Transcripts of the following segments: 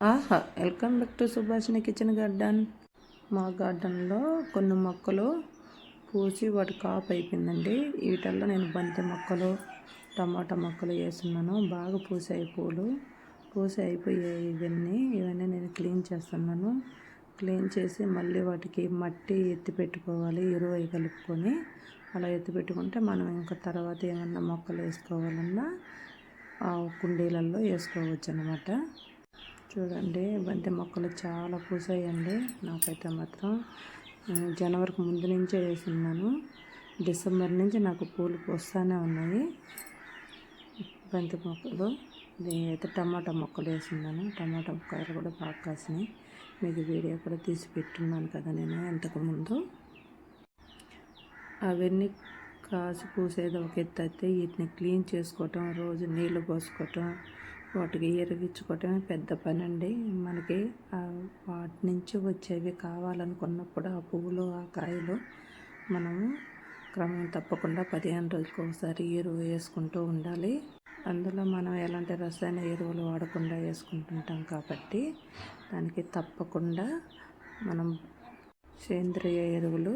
ఆహా welcome back to Subhashini kitchen garden. మా గార్డెన్లో కొన్ని మొక్కలు పూసి వాటి కాపు అయిపోయిందండి. వీటల్లో నేను బంతి మొక్కలు టమాటా మొక్కలు వేస్తున్నాను. బాగా పూసాయి పూలు. పూసి అయిపోయాయి ఇవన్నీ. ఇవన్నీ నేను క్లీన్ చేస్తున్నాను. క్లీన్ చేసి మళ్ళీ వాటికి మట్టి ఎత్తి పెట్టుకోవాలి ఎరువు కలుపుకొని. అలా ఎత్తి పెట్టుకుంటే మనం ఇంకా తర్వాత ఏమన్నా మొక్కలు వేసుకోవాలన్నా ఆ కుండీలలో వేసుకోవచ్చు అనమాట చూడండి బంతి మొక్కలు చాలా పూసాయండి. నాకైతే మాత్రం జనవరికి ముందు నుంచే వేసున్నాను. డిసెంబర్ నుంచి నాకు పూలు పూస్తూనే ఉన్నాయి. బంతి మొక్కలు అయితే టమాటా మొక్కలు వేసున్నాను. టమాటా మొక్కలు కూడా బాగా కాసినాయి. మీకు వీడియో కూడా తీసి పెట్టున్నాను కదా నేను ఇంతకుముందు అవన్నీ కాసి పూసేది ఒక ఎత్తు అయితే వీటిని క్లీన్ చేసుకోవటం రోజు నీళ్ళు పోసుకోవటం వాటికి ఎరువిచ్చుకోవటమే పెద్ద పని అండి మనకి వాటి నుంచి వచ్చేవి కావాలనుకున్నప్పుడు ఆ పువ్వులు ఆ కాయలు మనము క్రమం తప్పకుండా పదిహేను రోజులకు ఒకసారి ఎరువు వేసుకుంటూ ఉండాలి. అందులో మనం ఎలాంటి రసాయన ఎరువులు వాడకుండా వేసుకుంటుంటాం కాబట్టి దానికి తప్పకుండా మనం సేంద్రియ ఎరువులు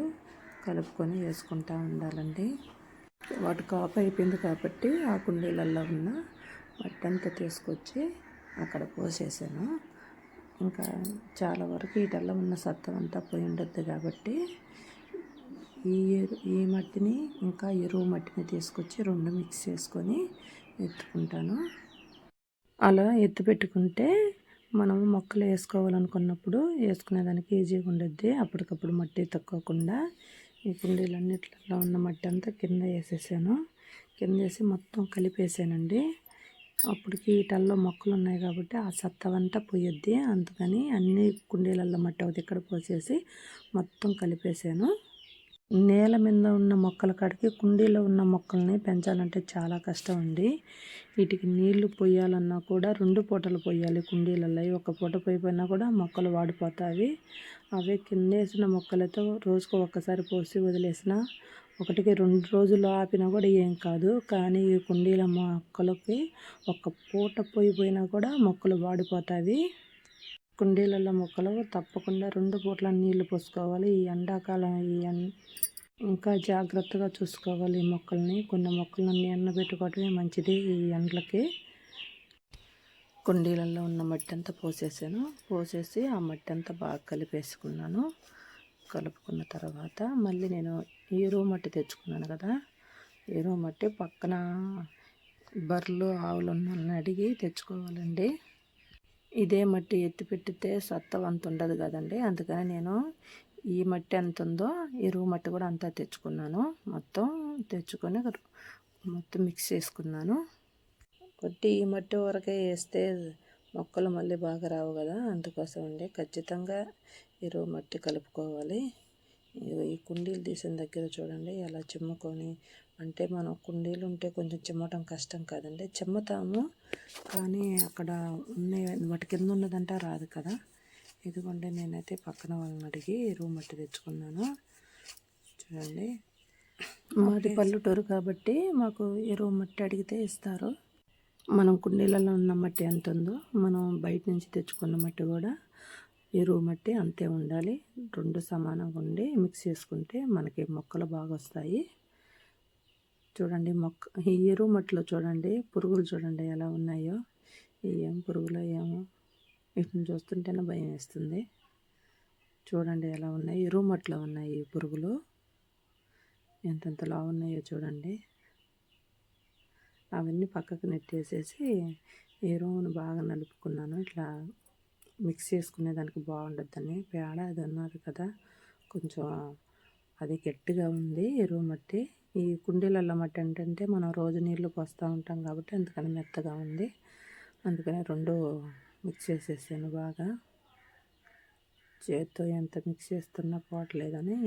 కలుపుకొని వేసుకుంటూ ఉండాలండి. వాటి కాపు అయిపోయింది కాబట్టి ఆ కుండీలలో ఉన్న మట్టంతా తీసుకొచ్చి అక్కడ పోసేసాను. ఇంకా చాలా వరకు వీటల్లో ఉన్న సత్తం అంతా పోయి ఉండద్దు కాబట్టి ఈ ఎరు ఈ మట్టిని ఇంకా ఎరువు మట్టిని తీసుకొచ్చి రెండు మిక్స్ చేసుకొని ఎత్తుకుంటాను. అలా ఎత్తు పెట్టుకుంటే మనం మొక్కలు వేసుకోవాలనుకున్నప్పుడు వేసుకునేదానికి ఈజీగా ఉండద్ది. అప్పటికప్పుడు మట్టి తక్కువకుండా ఈ కుండీలన్నిట్లలో ఉన్న మట్టి అంతా కింద వేసేసాను. కింద వేసి మొత్తం కలిపేసానండి. అప్పటికి వీటల్లో మొక్కలు ఉన్నాయి కాబట్టి ఆ సత్తవంతా పోయొద్ది. అందుకని అన్ని కుండీలలో మట్టి అవుతుంది ఇక్కడ పోసేసి మొత్తం కలిపేసాను. నేల మీద ఉన్న మొక్కల కాడికి కుండీలో ఉన్న మొక్కల్ని పెంచాలంటే చాలా కష్టం అండి. వీటికి నీళ్ళు పోయాలన్నా కూడా రెండు పూటలు పోయాలి కుండీలలో ఒక పూట పోయిపోయినా కూడా మొక్కలు వాడిపోతాయి. అవే కింద వేసిన మొక్కలతో రోజుకు ఒక్కసారి పోసి వదిలేసిన ఒకటికి రెండు రోజులు ఆపినా కూడా ఏం కాదు. కానీ ఈ కుండీల మొక్కలకి ఒక పూట పోయిపోయినా కూడా మొక్కలు వాడిపోతాయి. కుండీలలో మొక్కలు తప్పకుండా రెండు పూట్ల నీళ్ళు పోసుకోవాలి. ఈ ఎండాకాలం ఈ ఇంకా జాగ్రత్తగా చూసుకోవాలి ఈ మొక్కల్ని. కొన్ని మొక్కలన్నీ ఎండబెట్టుకోవటమే మంచిది ఈ ఎండలకి. కుండీలలో ఉన్న మట్టి అంతా పోసేసాను. పోసేసి ఆ మట్టి అంతా బాగా కలిపేసుకున్నాను. కలుపుకున్న తర్వాత మళ్ళీ నేను ఎరువు మట్టి తెచ్చుకున్నాను కదా ఎరువు మట్టి పక్కన బర్రెలు ఆవులు ఉన్న అడిగి తెచ్చుకోవాలండి. ఇదే మట్టి ఎత్తి పెట్టితే సత్తవంత ఉండదు కదండి. అందుకని నేను ఈ మట్టి ఎంత ఉందో ఎరువు మట్టి కూడా అంతా తెచ్చుకున్నాను. మొత్తం తెచ్చుకొని మొత్తం మిక్స్ చేసుకున్నాను. కొట్టి ఈ మట్టి వరకే వేస్తే మొక్కలు మళ్ళీ బాగా రావు కదా. అందుకోసం అండి ఖచ్చితంగా ఎరువు మట్టి కలుపుకోవాలి. ఈ కుండీలు తీసిన దగ్గర చూడండి ఎలా చిమ్ముకొని అంటే మనం కుండీలు ఉంటే కొంచెం చిమ్మటం కష్టం కాదండి. చిమ్మతాము కానీ అక్కడ ఉన్న వాటి కింద ఉన్నదంటే రాదు కదా. ఇదిగోండి నేనైతే పక్కన వాళ్ళని అడిగి ఎరువు మట్టి తెచ్చుకున్నాను. చూడండి. మాది పల్లెటూరు కాబట్టి మాకు ఎరువు మట్టి అడిగితే ఇస్తారు. మనం కుండీలలో ఉన్న మట్టి ఎంత ఉందో మనం బయట నుంచి తెచ్చుకున్న మట్టి కూడా ఎరువు మట్టి అంతే ఉండాలి. రెండు సమానంగా ఉండి మిక్స్ చేసుకుంటే మనకి మొక్కలు బాగా వస్తాయి. చూడండి మొక్క ఈ ఎరువు మట్టిలో చూడండి పురుగులు చూడండి ఎలా ఉన్నాయో. ఏం పురుగులో ఏమో వీటిని చూస్తుంటేనే భయం వేస్తుంది. చూడండి ఎలా ఉన్నాయి. ఎరువు మట్టిలో ఉన్నాయి ఈ పురుగులు. ఎంతెంతలా ఉన్నాయో చూడండి. అవన్నీ పక్కకు నెట్టేసేసి ఎరువును బాగా నలుపుకున్నాను. ఇట్లా మిక్స్ చేసుకునే దానికి బాగుండద్దని పేడ అది అన్నారు కదా. కొంచెం అది గట్టిగా ఉంది ఎరువు మట్టి. ఈ కుండీలలో మట్టి ఏంటంటే మనం రోజు నీళ్ళు పోస్తూ ఉంటాం కాబట్టి అందుకని మెత్తగా ఉంది. అందుకని రెండు మిక్స్ చేసేసాను బాగా. చేత్తో ఎంత మిక్స్ చేస్తున్నా పోవట్లేదని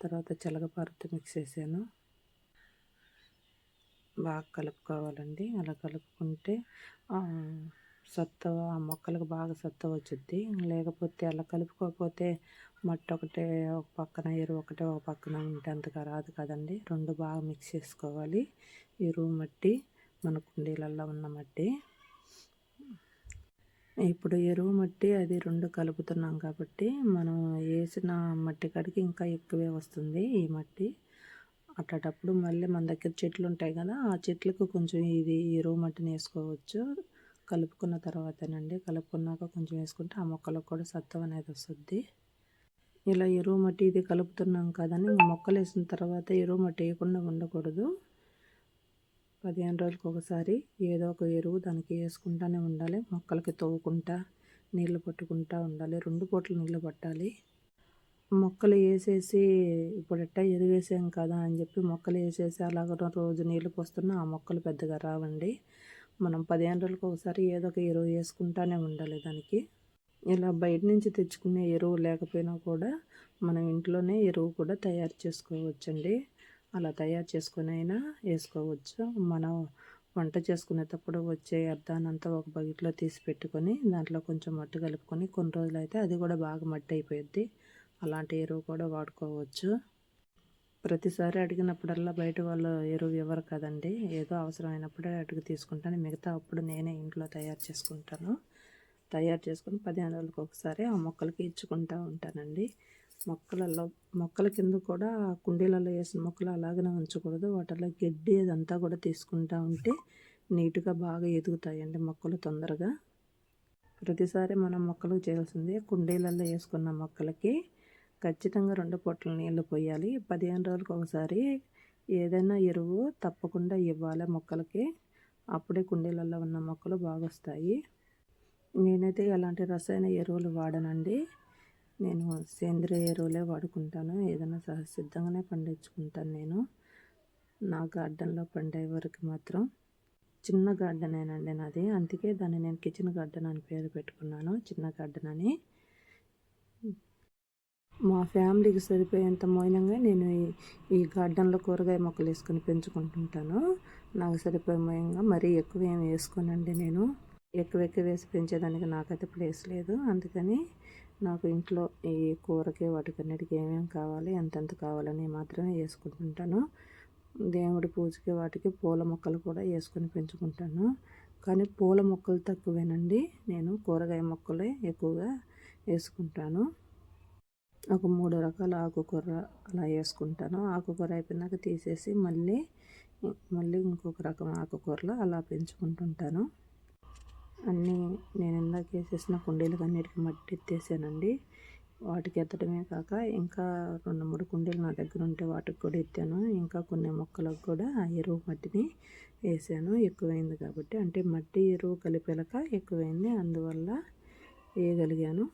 తర్వాత చిలగపారతో మిక్స్ చేసాను. బాగా కలుపుకోవాలండి. అలా కలుపుకుంటే సత్తువ ఆ మొక్కలకు బాగా సత్తువ వచ్చింది లేకపోతే అలా కలుపుకోకపోతే మట్టి ఒకటే ఒక పక్కన ఎరువు ఒకటే ఒక పక్కన ఉంటే అంతగా రాదు కదండి. రెండు బాగా మిక్స్ చేసుకోవాలి. ఎరువు మట్టి మన కుండీలలో ఉన్న మట్టి. ఇప్పుడు ఎరువు మట్టి అది రెండు కలుపుతున్నాం కాబట్టి మనం వేసిన మట్టి కాడికి ఇంకా ఎక్కువే వస్తుంది ఈ మట్టి. అట్టేటప్పుడు మళ్ళీ మన దగ్గర చెట్లు ఉంటాయి కదా ఆ చెట్లకు కొంచెం ఇది ఎరువు మట్టిని వేసుకోవచ్చు. కలుపుకున్న తర్వాతనండి. కలుపుకున్నాక కొంచెం వేసుకుంటే ఆ మొక్కలకు కూడా సత్వం అనేది వస్తుంది. ఇలా ఎరువు మట్టి ఇది కలుపుతున్నాం కదని మొక్కలు వేసిన తర్వాత ఎరువు మట్టి వేయకుండా ఉండకూడదు. పదిహేను రోజులకు ఒకసారి ఏదో ఒక ఎరువు దానికి వేసుకుంటానే ఉండాలి. మొక్కలకి తవ్వుకుంటా నీళ్ళు పట్టుకుంటా ఉండాలి. రెండు పూటలు నీళ్ళు పట్టాలి. మొక్కలు వేసేసి ఇప్పుడట్టా ఎరువేసాం ఎరువు వేసాం కదా అని చెప్పి మొక్కలు వేసేసి అలాగ రోజు నీళ్ళు పోస్తున్నా ఆ మొక్కలు పెద్దగా రావండి. మనం పదిహేను రోజులకు ఒకసారి ఏదో ఒక ఎరువు వేసుకుంటానే ఉండాలి దానికి. ఇలా బయట నుంచి తెచ్చుకునే ఎరువు లేకపోయినా కూడా మనం ఇంట్లోనే ఎరువు కూడా తయారు చేసుకోవచ్చండి. అలా తయారు చేసుకుని అయినా వేసుకోవచ్చు. మనం వంట చేసుకునేటప్పుడు వచ్చే అర్థానంతా ఒక బకెట్లో తీసి పెట్టుకొని దాంట్లో కొంచెం మట్టి కలుపుకొని కొన్ని రోజులు అయితే అది కూడా బాగా మట్టి అయిపోయింది అలాంటి ఎరువు కూడా వాడుకోవచ్చు. ప్రతిసారి అడిగినప్పుడల్లా బయట వాళ్ళు ఎరువు ఇవ్వరు కదండి? ఏదో అవసరమైనప్పుడే అడిగి తీసుకుంటాను. మిగతా అప్పుడు నేనే ఇంట్లో తయారు చేసుకుంటాను. తయారు చేసుకుని పదిహేను రోజులకు ఒకసారి ఆ మొక్కలకి ఇచ్చుకుంటూ ఉంటానండి. మొక్కలలో మొక్కల కింద కూడా కుండీలలో వేసిన మొక్కలు అలాగనే ఉంచకూడదు. వాటిలో గడ్డి అదంతా కూడా తీసుకుంటూ ఉంటే నీట్గా బాగా ఎదుగుతాయండి మొక్కలు తొందరగా. ప్రతిసారి మనం మొక్కలు చేయాల్సింది కుండీలలో వేసుకున్న మొక్కలకి ఖచ్చితంగా రెండు పొట్ల నీళ్ళు పోయాలి. పదిహేను రోజులకు ఒకసారి ఏదైనా ఎరువు తప్పకుండా ఇవ్వాలి మొక్కలకి. అప్పుడే కుండీలలో ఉన్న మొక్కలు బాగా వస్తాయి నేనైతే ఎలాంటి రసాయన ఎరువులు వాడనండి. నేను సేంద్రియ ఎరువులే వాడుకుంటాను. ఏదైనా సహసిద్ధంగానే పండించుకుంటాను నేను. నా గార్డెన్లో పండే వరకు మాత్రం చిన్న గార్డెనేనండి నాది. అందుకే దాన్ని నేను కిచెన్ గార్డెన్ అని పేరు పెట్టుకున్నాను. చిన్న గార్డెన్ అని. మా ఫ్యామిలీకి సరిపోయేంత మౌనంగా నేను ఈ గార్డెన్లో కూరగాయ మొక్కలు వేసుకొని పెంచుకుంటుంటాను. నాకు సరిపోయే మోయంగా మరీ ఎక్కువ ఏమి వేసుకోనండి నేను. ఎక్కువ ఎక్కువ వేసి పెంచేదానికి నాకైతే ప్లేస్ లేదు. అందుకని నాకు ఇంట్లో ఈ కూరకి వాటికన్నిటికి ఏమేమి కావాలి ఎంతెంత కావాలని మాత్రమే వేసుకుంటుంటాను. దేవుడి పూజకి వాటికి పూల మొక్కలు కూడా వేసుకొని పెంచుకుంటాను. కానీ పూల మొక్కలు తక్కువేనండి. నేను కూరగాయ మొక్కలే ఎక్కువగా వేసుకుంటాను. ఒక మూడు రకాల ఆకుకూర అలా వేసుకుంటాను. ఆకుకూర అయిపోయినాక తీసేసి మళ్ళీ మళ్ళీ ఇంకొక రకం ఆకుకూరలు అలా పెంచుకుంటుంటాను. అన్నీ నేను ఇందాక వేసేసిన కుండీలకు అన్నిటికీ మట్టి ఎత్తేసానండి. వాటికి ఎత్తడమే కాక ఇంకా రెండు మూడు కుండీలు నా దగ్గర ఉంటే వాటికి కూడా ఎత్తాను. ఇంకా కొన్ని మొక్కలకు కూడా ఆ ఎరువు మట్టిని వేసాను. ఎక్కువైంది కాబట్టి అంటే మట్టి ఎరువు కలిపేలక ఎక్కువైంది. అందువల్ల వేయగలిగాను.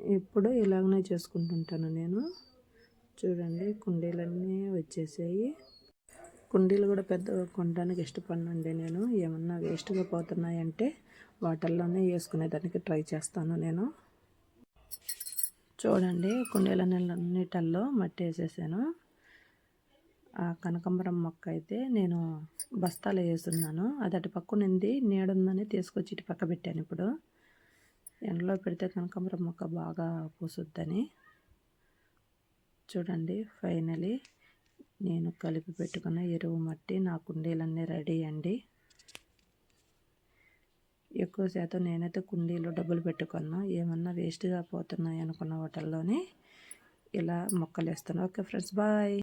ఇప్పుడు ఇలాగనే చేసుకుంటుంటాను నేను. చూడండి కుండీలన్నీ వచ్చేసాయి. కుండీలు కూడా పెద్దగా కొనడానికి ఇష్టపడినండి నేను. ఏమన్నా వేస్ట్గా పోతున్నాయంటే వాటర్లోనే వేసుకునేదానికి ట్రై చేస్తాను నేను. చూడండి కుండీల నీళ్ళన్నిటల్లో మట్టి వేసేసాను. ఆ కనకంబరం మొక్క అయితే నేను బస్తాలో వేస్తున్నాను. అది అటు పక్కనుంది నీడుందని తీసుకొచ్చి ఇటు పక్క పెట్టాను ఇప్పుడు. ఎండలో పెడితే కనకాంబరం మొక్క బాగా పూసుద్దని. చూడండి ఫైనలీ నేను కలిపి పెట్టుకున్న ఎరువు మట్టి నా కుండీలన్నీ రెడీ అండి. ఎక్కువ శాతం నేనైతే కుండీలో డబ్బులు పెట్టుకున్నా. ఏమన్నా వేస్ట్గా పోతున్నాయి అనుకున్న వాటిల్లోనే ఇలా మొక్కలు వేస్తాను ఓకే ఫ్రెండ్స్ బాయ్.